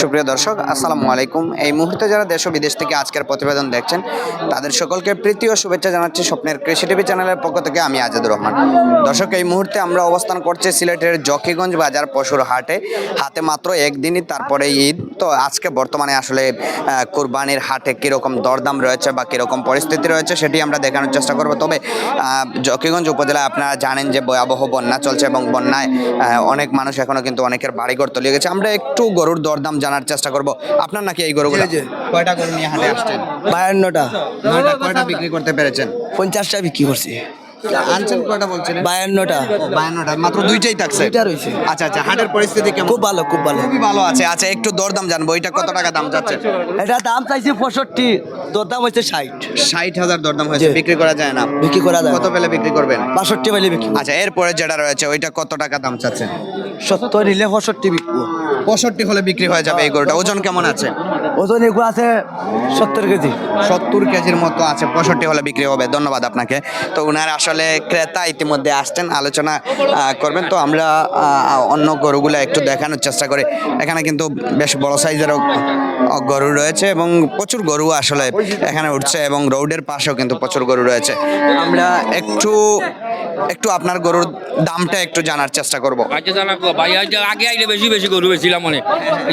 সুপ্রিয় দর্শক, আসসালামু আলাইকুম। এই মুহূর্তে যারা দেশ ও বিদেশ থেকে আজকের প্রতিবেদন দেখছেন, তাদের সকলকে প্রীতি ও শুভেচ্ছা জানাচ্ছি স্বপ্নের কৃষি টিভি চ্যানেলের পক্ষ থেকে আমি আজাদুর রহমান। দর্শক, এই মুহূর্তে আমরা অবস্থান করছি সিলেটের জকিগঞ্জ বাজার পশুর হাটে। হাতে মাত্র একদিনই তারপরে ঈদ। তো আজকে বর্তমানে আসলে কুরবানির হাটে কীরকম দরদাম রয়েছে বা কীরকম পরিস্থিতি রয়েছে সেটি আমরা দেখানোর চেষ্টা করব। তবে জকিগঞ্জ উপজেলায় আপনারা জানেন যে ভয়াবহ বন্যা চলছে এবং বন্যায় অনেক মানুষ এখনও কিন্তু অনেকের বাড়িঘর তলিয়ে গেছে। আমরা একটু গরুর দরদাম জানার চেষ্টা করব। আপনার নাকি এই গরুগুলো? কয়টা গরু নিয়ে হাটে আসছেন? বায়ান্নটা। নয়টা কয়টা বিক্রি করতে পেরেছেন? পঞ্চাশটা বিক্রি করছি। আনছেন কয়টা বলছেন? বায়ান্নটা। বায়ান্নটা মাত্র দুইটাই থাকছে। দুইটা রয়েছে। আচ্ছা আচ্ছা হাটের পরিস্থিতি কেমন? খুব ভালো খুব ভালো। খুবই ভালো আছে। আচ্ছা একটু দরদাম জানব এটা কত টাকা দাম যাচ্ছে? এটা দাম চাইছি পঁয়ষট্টি দরদাম হচ্ছে ষাট। ষাট হাজার দরদাম হয়েছে বিক্রি করা যায় না। বিক্রি করা যায় কত পেলে বিক্রি করবেন? বাষট্টি পাইলে বিক্রি আচ্ছা এরপরে যেটা রয়েছে ওইটা কত টাকা দাম চাচ্ছেন? সত্তর নিলে পঁয়ষট্টি বিকবো পঁয়ষট্টি হলে বিক্রি হয়ে যাবে এই গরুটা। ওজন কেমন আছে? ওজন এগুলো আছে সত্তর কেজি। সত্তর কেজির মতো আছে, পঁয়ষট্টি হলে বিক্রি হবে, ধন্যবাদ আপনাকে। তো ওনার আসলে ক্রেতা ইতিমধ্যে আসছেন, আলোচনা করবেন। তো আমরা অন্য গরুগুলো একটু দেখানোর চেষ্টা করি। এখানে কিন্তু বেশ বড় সাইজেরও গরু রয়েছে এবং প্রচুর গরু আসলে এখানে উঠছে এবং রোডের পাশেও কিন্তু প্রচুর গরু রয়েছে। আমরা একটু একটু আপনার গরুর দামটা একটু জানার চেষ্টা করব। আচ্ছা জানাব ভাই আজ আগে আইলে বেশি বেশি গরু বেছিলাম মানে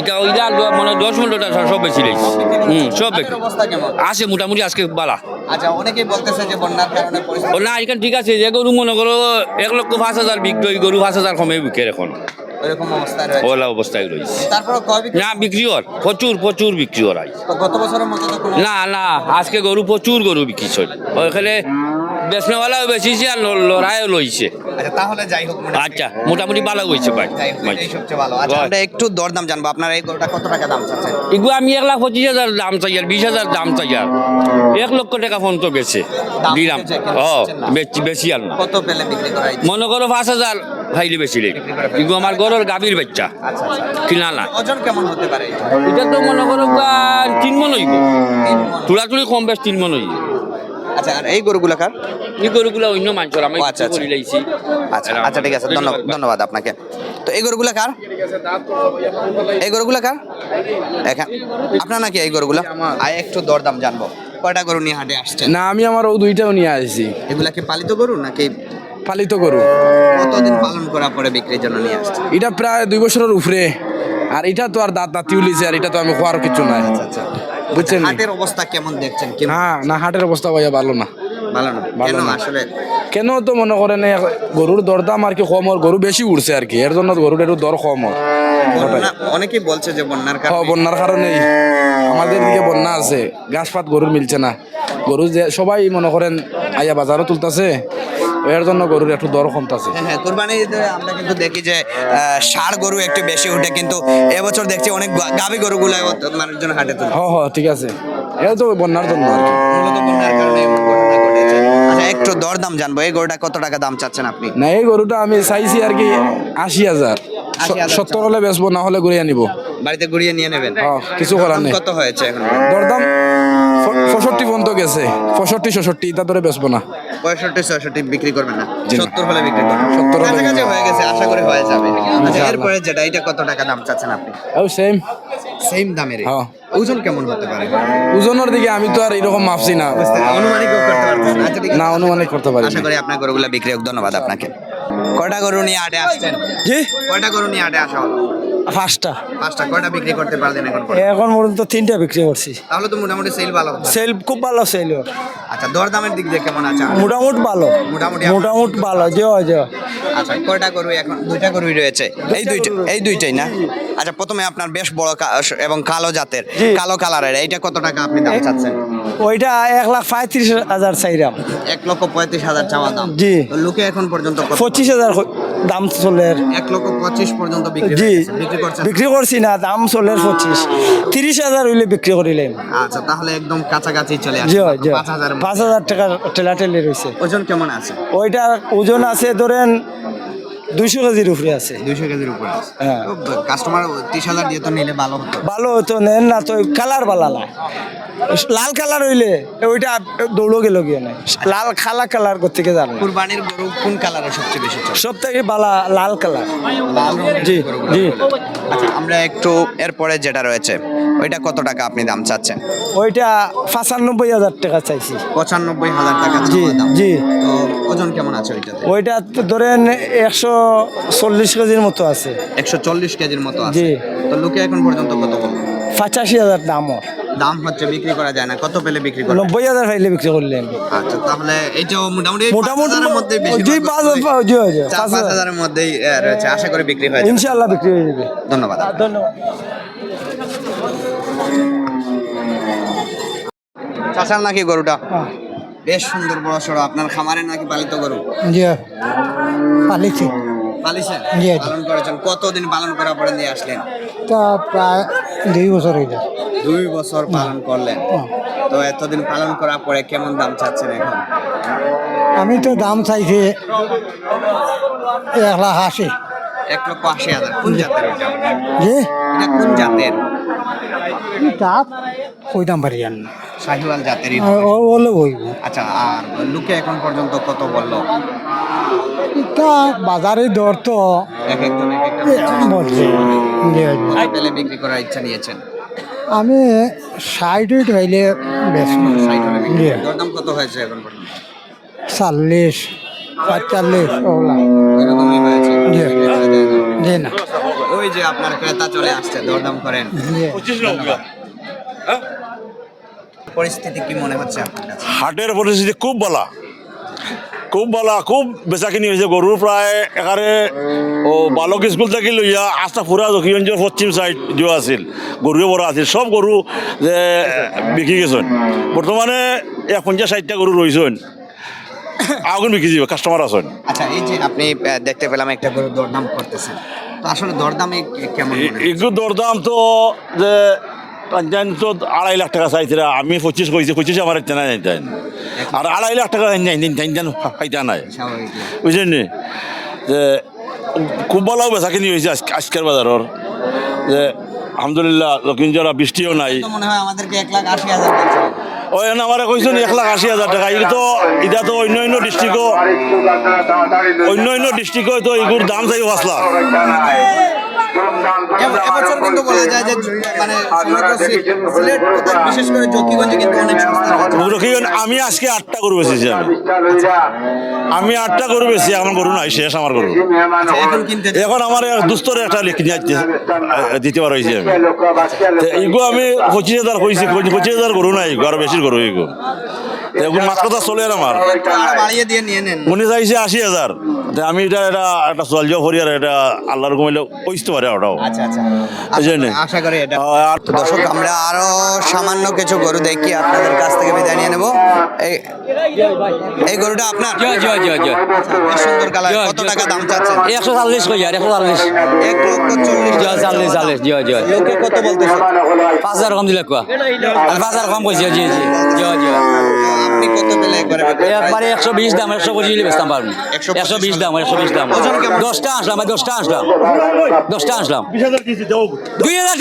এটা ওইটা মানে দশ পনেরোটা সব বেশি লেগেছি হুম সব বেশি অবস্থা আছে মোটামুটি আজকে বালা। আচ্ছা অনেকেই বলতেছে যে বন্যার কারণে ও না এখানে ঠিক আছে যে গরু মনে করো এক লক্ষ পাঁচ হাজার বিক্রি গরু পাঁচ হাজার কমে বিক্রি এখন। এরকম অবস্থায় রয়েছে। ওলা অবস্থায় রয়েছে। তারপরে কয় বিক্রি? না বিক্রি হর প্রচুর প্রচুর বিক্রি হর আজ গত বছরের মতো না না আজকে গরু প্রচুর গরু বিক্রি চল ওইখানে বেচনেওয়ালাও বেচিছে আর লড়াইও লইছে। আচ্ছা তাহলে যাই হোক মনে আচ্ছা মোটামুটি ভালো হয়েছে ভাই। যাই হোক এটাই সবচেয়ে ভালো। আচ্ছা আমরা একটু দরদাম জানব। আপনার এই গরুটা কত টাকা দাম চাচ্ছেন? এগুলো আমি এক লাখ পঁচিশ হাজার দাম চাই আর বিশ হাজার দাম চাই আর। এক লক্ষ টাকা ফোন তো গেছে। দাম দিলাম। ও না। বেশি বেশি আর না। কত পেলে বিক্রি করা হয়েছে? মনে করো পাঁচ হাজার খাইলে বেশি লেগে এগুলো আমার ঘরের গাভীর বাচ্চা। আচ্ছা আচ্ছা। কিনা না। ওজন কেমন হতে পারে? এটা তো মনে করো বা তিন মন হইব। তুলাতুলি কম বেশ তিন মন হইব। আচ্ছা আর এই গরুগুলো কার? এই গরুগুলো অন্য মানুষের আমি আচ্ছা, আচ্ছা। লাইছি আচ্ছা আচ্ছা ঠিক আছে ধন্যবাদ ধন্যবাদ আপনাকে। তো এই গরুগুলো কার? এই গরুগুলো কার? এখান আপনার নাকি এই গরুগুলো? আয় একটু দরদাম জানব। কয়টা গরু নিয়ে হাটে আসছেন না আমি আমার ও দুইটাও নিয়ে আসছি। এগুলা কি পালিত গরু নাকি পালিত গরু? কতদিন পালন করার পরে বিক্রির জন্য নিয়ে আসছেন এটা প্রায় দুই বছরের উপরে। আর এটা তো আর দাঁত দাঁতি উলিছে আর এটা তো আমি খোয়ার কিছু নাই। আচ্ছা। বুঝছেন হাটের অবস্থা কেমন দেখছেন? হ্যাঁ না হাটের অবস্থা ভাইয়া ভালো না। ভালো না। ভালো কেন না। আসলে? কেন তো মনে করেন গরুর দরদাম আর কি কম ওর গরু বেশি উঠছে আর কি এর জন্য গরুর একটু দর কম ওর। অনেকেই বলছে যে বন্যার হ্যাঁ, কারণে। বন্যার কারণেই। আমাদের দিকে বন্যা আছে ঘাস পাত গরুর মিলছে না। গরু যে সবাই মনে করেন আইয়া বাজারও তুলতাছে এর জন্য গরুর একটু দর কমতাছে হ্যাঁ হ্যাঁ কোরবানি আমরা কিন্তু দেখি যে ষাঁড় গরু একটু বেশি উঠে কিন্তু এবছর দেখছি অনেক গা- গাভী গরুগুলো মানুষজন হাটে তুলে। হ হ ঠিক আছে। এটা তো বন্যার জন্য আর কি। মূলত বন্যার কারণে আচ্ছা একটু দরদাম জানব। এই গরুটা কত টাকা দাম চাচ্ছেন আপনি? না এই গরুটা আমি চাইছি আর কি আশি হাজার। সত্তর হলে বেচবো না হলে ঘুরিয়ে নিব। বাড়িতে ঘুরিয়ে নিয়ে নেবেন? হ্যাঁ, কিছু করার নেই। কত হয়েছে এখন? দরদাম পঁয়ষট্টি পর্যন্ত গেছে। পঁয়ষট্টি ষষট্টি এটা ধরে বেচবো না। পঁয়ষট্টি ছয়ষট্টি বিক্রি করবেন না। সত্তর হলে বিক্রি করবেন। 70 হলে কাছাকাছি হয়ে গেছে আশা করি হয়ে যাবে। আচ্ছা এরপরে যেটা এটা কত টাকা দাম চাচ্ছেন আপনি? ও সেম সেম দামের। ওজন কেমন হতে পারে? ওজনের দিকে আমি তো আর এরকম মাপছি না। অনুমানিক করতে। আচ্ছা আছে। না অনুমানিক করতে পারি আশা করি আপনার গরুগুলা বিক্রি হোক। ধন্যবাদ আপনাকে। কয়টা গরু নিয়ে আটে আসছেন? জি কয়টা গরু নিয়ে আটে আসা হলো? পাঁচটা। পাঁচটা। কয়টা বিক্রি করতে পারলেন এখন? এখন পর্যন্ত তিনটা বিক্রি করছি। তাহলে তো মোটামুটি সেল ভালো সেল খুব ভালো সেল আচ্ছা দরদামের দিক দিয়ে কেমন আছে? মোটামুটি ভালো। মোটামুটি মোটামুটি ভালো। যে যে আচ্ছা কয়টা গরু এখন? দুইটা গরুই রয়েছে। এই দুইটা এই দুইটাই না? আচ্ছা প্রথমে আপনার বেশ বড় এবং কালো জাতের। কালো কালারের। এইটা কত টাকা আপনি দাম চাচ্ছেন? ওইটা এক লাখ পঁয়ত্রিশ হাজার চাইরাম এক লক্ষ পঁয়ত্রিশ হাজার চাওয়া দাম। জি। লোকে এখন পর্যন্ত পঁচিশ হাজার দাম চলে এক লক্ষ পঁচিশ পর্যন্ত বিক্রি জি। বিক্রি করছি। না দাম চলে পঁচিশ। তিরিশ হাজার হইলে বিক্রি করিলাম আচ্ছা তাহলে একদম কাছাকাছি চলে জি পাঁচ হাজার টাকা টেলা টেলি রয়েছে ওজন কেমন আছে? ওইটার ওজন আছে ধরেন দুইশো কেজির উপরে আছে। দুইশো কেজির উপরে হ্যাঁ। কাস্টমার তিরিশ হাজার দিয়ে তো নিলে ভালো হতো। ভালো হতো নেন না তো কালার বালা না। লাল কালার হইলে ওইটা দৌড়ো গেল গিয়ে নাই লাল খালা কালার করতে জানো না কুরবানির গরু কোন কালারে সবচেয়ে বেশি সব থেকে বালা লাল কালার। লাল জি জি। আচ্ছা আমরা একটু এরপরে যেটা রয়েছে ওইটা কত টাকা আপনি দাম চাচ্ছেন? ওইটা পঁচানব্বই হাজার টাকা চাইছি। পঁচানব্বই হাজার টাকা জি জি। তো ওজন কেমন আছে ওইটাতে? ওইটা তো ধরেন একশো চল্লিশ কেজির মতো আছে। একশো চল্লিশ কেজির মতো আছে। জি। তো লোকে এখন পর্যন্ত কত বলব পঁচাশি হাজার দাম ওর। দাম হচ্ছে বিক্রি করা যায় না। কত পেলে বিক্রি করা নব্বই হাজার ফাইলে বিক্রি করলেন আচ্ছা তাহলে এইটাও মোটামুটি মোটামুটি মধ্যে জি পাঁচ হাজার পাঁচ পাঁচ হাজার। হাজারের মধ্যেই রয়েছে। আশা করি বিক্রি হয়ে যাবে। ইনশাল্লাহ বিক্রি হয়ে যাবে। ধন্যবাদ। ধন্যবাদ। চাচার নাকি গরুটা? বেশ সুন্দর বড় সড়ো আপনার খামারে নাকি পালিত গরু? জি পালিছি। পালিছেন জি। পালন করেছেন। কতদিন পালন করার পরে নিয়ে আসলেন? তা প্রায় দুই বছর হয়ে যায় দুই বছর পালন করলেন। তো এতদিন পালন করার পরে কেমন দাম চাচ্ছেন এখন? আমি তো দাম চাইছি এক লাখ আশি। এক লক্ষ আশি হাজার। কোন জাতের এটা কোন জাতের? ওই দাম পারি জান না। শাহিওয়াল হইব আচ্ছা আর লোকে এখন পর্যন্ত কত বলল? তা বাজারে দর তো এক একজন এক একটা। পেলে বিক্রি করার ইচ্ছা নিয়েছেন? আমি ষাট উইট হইলে বেশ। দরদাম কত হয়েছে এখন পর্যন্ত? চল্লিশ পঁয়তাল্লিশ ওগুলা। জি না। ওই যে আপনার ক্রেতা চলে আসছে দরদাম করেন। ধন্যবাদ। পরিস্থিতি কি মনে হচ্ছে হাটের পরিস্থিতি খুব ভালো খুব ভালো খুব বেচাকিনি হয়েছে। গরুর প্রায় এখানে ও বালক স্কুল থেকে লইয়া আস্তা ফুরা দক্ষিণগঞ্জের পশ্চিম সাইড যে আছিল। গরুয়ে বড় আছিল। সব গরু যে বিক্রি গেছেন। বর্তমানে এক পঞ্চাশ ষাটটা গরু রয়েছেন আগুন বিক্রি যাবে কাস্টমার আছেন। আচ্ছা এই যে আপনি দেখতে পেলাম একটা গরু দরদাম করতেছেন। তো আসলে দরদামে কেমন মনে? একটু দরদাম তো যে পাঞ্চান তো আড়াই লাখ টাকা চাইছিল আমি পঁচিশ কইছি পঁচিশ আমার ইচ্ছা নাই জানতেন আর আড়াই লাখ টাকা নাই জানতেন খাইতা নাই বুঝলেন? যে খুব ভালো বেচা কিনি হয়েছে আজকে- আজকের বাজারের যে আলহামদুলিল্লাহ লক্ষিণজরা বৃষ্টিও নাই। মনে হয় আমাদেরকে এক লাখ আশি হাজার বলছিলেন। ওই জন্য আমার কইছেন এক লাখ আশি হাজার টাকা। এটা তো এটা তো অন্য অন্য ডিস্ট্রিক্টও। অন্য অন্য ডিস্ট্রিক্টও তো এগুলোর দাম চাই পাঁচ লাখ। এবছর কিন্তু বলা যায় যে মানে সিলেট বিশেষ করে জকিগঞ্জে কিন্তু অনেক সস্তা আমি আজকে আটটা গরু আমি আমি আটটা গরু বেশি আমার গরু নাই শেষ আমার গরু। আচ্ছা, এখন আমার এক দুস্তরে একটা লিখে দিতে পারা হয়েছে আমি। তো আমি পঁচিশ হাজার কইছি পঁচিশ হাজার গরু নাই এগো, আরও বেশি গরু এগো তো মাছ কথা চলে আর আমার। বাড়িয়ে দিয়ে নিয়ে নেন। উনি চাইছে আশি হাজার। আমি এটা এটা একটা যাও করি এটা আল্লাহর কমাইলে কইতে পারে ওটাও। আচ্ছা আচ্ছা। আশা- করি এটা। আর দর্শক আমরা আরও সামান্য কিছু গরু দেখি আপনাদের কাছ থেকে বিদায় নিয়ে নেব। এই এই গরুটা আপনার? সুন্দর কালার। কত টাকা দাম চাচ্ছেন? একশো চল্লিশ কই আর একশো চল্লিশ। এক লক্ষ চল্লিশ জয় চল্লিশ চল্লিশ। জয় জয়। লোকে কত বলতেছে? পাঁচ হাজার কম দিলে কোয়া? পাঁচ হাজার কম কইছি জি জি। জয় জয়। আপনি কত পেলে একবারে একশো বিশ দাম একশো পঁচিশ বেচতাম পারব একশো বিশ দাম একশো বিশ দাম? দশটা আসলাম দশটা আসলাম দশটা আসলাম দুই হাজার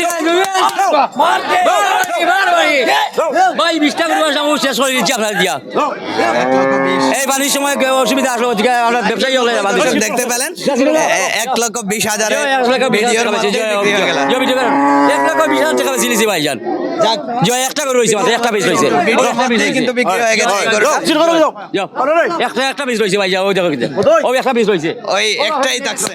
ভাই বিশটা করে শেষ করে দিচ্ছি আপনার দিয়া লক্ষ বিশ এই পানির সময় অসুবিধা আসলো আমরা ব্যবসায়ী হলে দেখতে পেলেন এক লক্ষ বিশ হাজারে এক লাখ বিশ হাজার বেশি, হয়ে এক লাখ বিশ হাজার টাকা বেশি নিয়েছি ভাইজান যাক, জয় একটা করে রয়েছে একটা মধ্যেই রয়েছে। কিন্তু বিক্রি হয়ে গেছে যাও। একটা একটা পিস রয়েছে ভাই যাও ওই দেখো ও একটা পিস রয়েছে। ওই একটাই থাকছে।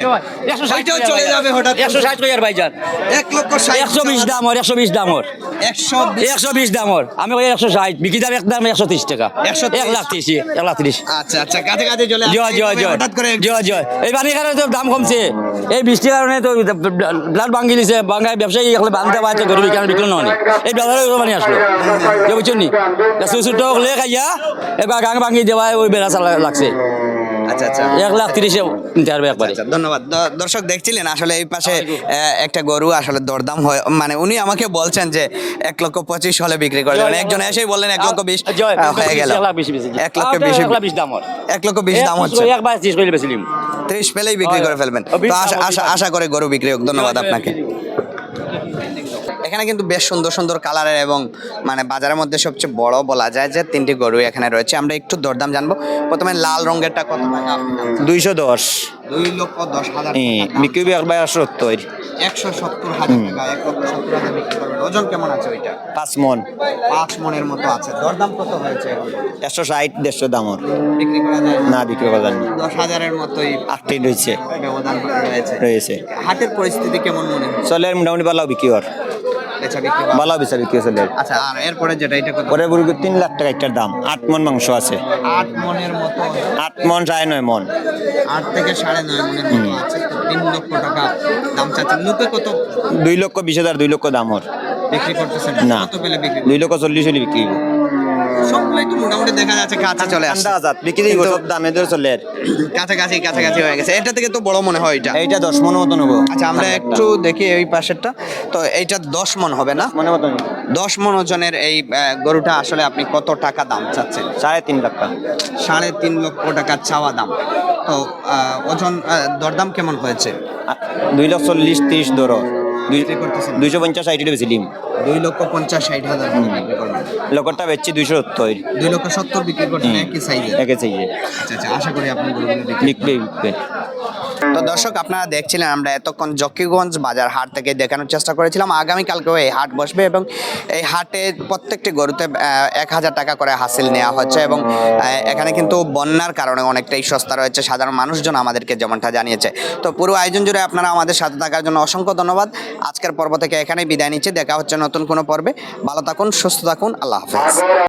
একশো ষাট চলে যাবে হঠাৎ একশো ষাট করে ভাইজান এক লক্ষ একশো বিশ দাম ওর একশো বিশ দাম ওর। একশো বিশ। দাম ওর। আমি ওই একশো ষাট বিক্রি দাম এক দাম একশো তিরিশ টাকা। 130 এক লাখ তিরিশ এক লাখ তিরিশ। আচ্ছা আচ্ছা কাছে কাছে চলে জয় জয় জয় জয় জয়। এই পানির কারণে তো দাম কমছে। এই বৃষ্টির কারণে তো ব্লাড ভাঙ্গি দিছে। বাঙ্গায় ব্যবসায়ী এখন বান্ধতে পারছে গরু বিকানো বিক্রি নয় এই বাজারে পানি আসলো। বুঝছেন নি? ছোট হলে খাইয়া এবার গাং ভাঙ্গি দেওয়া ওই বেড়া চালা লাগছে। আচ্ছা আচ্ছা। এক লাখ তিরিশে নিতে পারবে একবারে। আচ্ছা ধন্যবাদ। দর্শক দেখছিলেন আসলে এই পাশে একটা গরু আসলে দরদাম হয়। মানে উনি আমাকে বলছেন যে এক লক্ষ পঁচিশ হলে বিক্রি করে দেবেন। একজন এসেই বললেন এক লক্ষ বিশ হয়ে গেল। এক লক্ষ বিশ দাম এক লক্ষ বিশ দাম হচ্ছে। একবার তিরিশ পেলেই বিক্রি করে ফেলবেন। তো আশা আশা করে গরু বিক্রি হোক। ধন্যবাদ আপনাকে। এখানে কিন্তু বেশ সুন্দর সুন্দর কালারের এবং মানে বাজারের মধ্যে সবচেয়ে বড় বলা যায় যে তিনটি গরু এখানে রয়েছে। আমরা একটু দরদাম জানব। প্রথমে লাল রঙেরটা কত টাকা দুইশো দশ। দুই লক্ষ দশ হাজার বিক্রি একবার সত্তর একশো সত্তর হাজার টাকা এক লক্ষ সত্তর হাজার বিক্রি করবেন। ওজন কেমন আছে ওইটা? পাঁচ মন। পাঁচ মনের মতো আছে। দরদাম কত হয়েছে এখন? একশো ষাট দেড়শো দামর বিক্রি করা যায় না? বিক্রি করা দশ হাজারের মতোই আটটি রয়েছে। রয়েছে। রয়েছে। হাটের পরিস্থিতি কেমন মনে হয় চলে মোটামুটি ভালো বিক্রি বেচা বিক্রি ভালো বেচা বিক্রি চলে আচ্ছা আর এরপরে যেটা এটা কত? পরে তিন লাখ টাকা একটার দাম। আট মন মাংস আছে। আট মনের মতো। আট মন সাড়ে নয় মন। আট থেকে সাড়ে নয় মনের মতো আছে। তো তিন লক্ষ টাকা দাম চাচ্ছেন লোকে কত? দুই লক্ষ বিশ হাজার দুই লক্ষ দাম ওর। বিক্রি করতেছেন না। কত পেলে বিক্রি দুই লক্ষ চল্লিশ হলে বিক্রি। সবগুলোই তো মোটামুটি দেখা যাচ্ছে কাছে চলে আসছে। ঠান্ডা আজাদ বিক্রি সব দামে ধরে চলে আর। কাছাকাছি কাছাকাছি হয়ে গেছে। এটা থেকে তো বড় মনে হয় এটা। এইটা দশ মন মতন হব। আচ্ছা আমরা একটু দেখি এই পাশেরটা। তো এইটা দশ মন হবে না? মনে মতন। দশ মন ওজনের এই গরুটা আসলে আপনি কত টাকা দাম চাচ্ছেন? সাড়ে তিন লাখ টাকা সাড়ে তিন লক্ষ টাকা চাওয়া দাম। তো ওজন দরদাম কেমন হয়েছে? দুই লক্ষ চল্লিশ তিরিশ ধরো। দুইশো পঞ্চাশ ষাট বেশি ডিম। দুই লক্ষ পঞ্চাশ ষাট হাজার লোকটা বেচছি দুইশো সত্তর। দুই লক্ষ সত্তর বিক্রি করছেন একই সাইজে একে সাইজে আচ্ছা আচ্ছা আশা করি আপনি বিক্রি বিক্রি তো দর্শক, আপনারা দেখছিলেন আমরা এতক্ষণ জকিগঞ্জ বাজার হাট থেকে দেখানোর চেষ্টা করেছিলাম। আগামীকালকেও এই হাট বসবে এবং এই হাটে প্রত্যেকটি গরুতে এক হাজার টাকা করে হাসিল নেওয়া হচ্ছে এবং এখানে কিন্তু বন্যার কারণে অনেকটাই সস্তা রয়েছে। সাধারণ মানুষজন আমাদেরকে যেমনটা জানিয়েছে। তো পুরো আয়োজন জুড়ে আপনারা আমাদের সাথে থাকার জন্য অসংখ্য ধন্যবাদ। আজকের পর্ব থেকে এখানেই বিদায় নিচ্ছে। দেখা হচ্ছে নতুন কোনো পর্বে। ভালো থাকুন, সুস্থ থাকুন। আল্লাহ হাফেজ।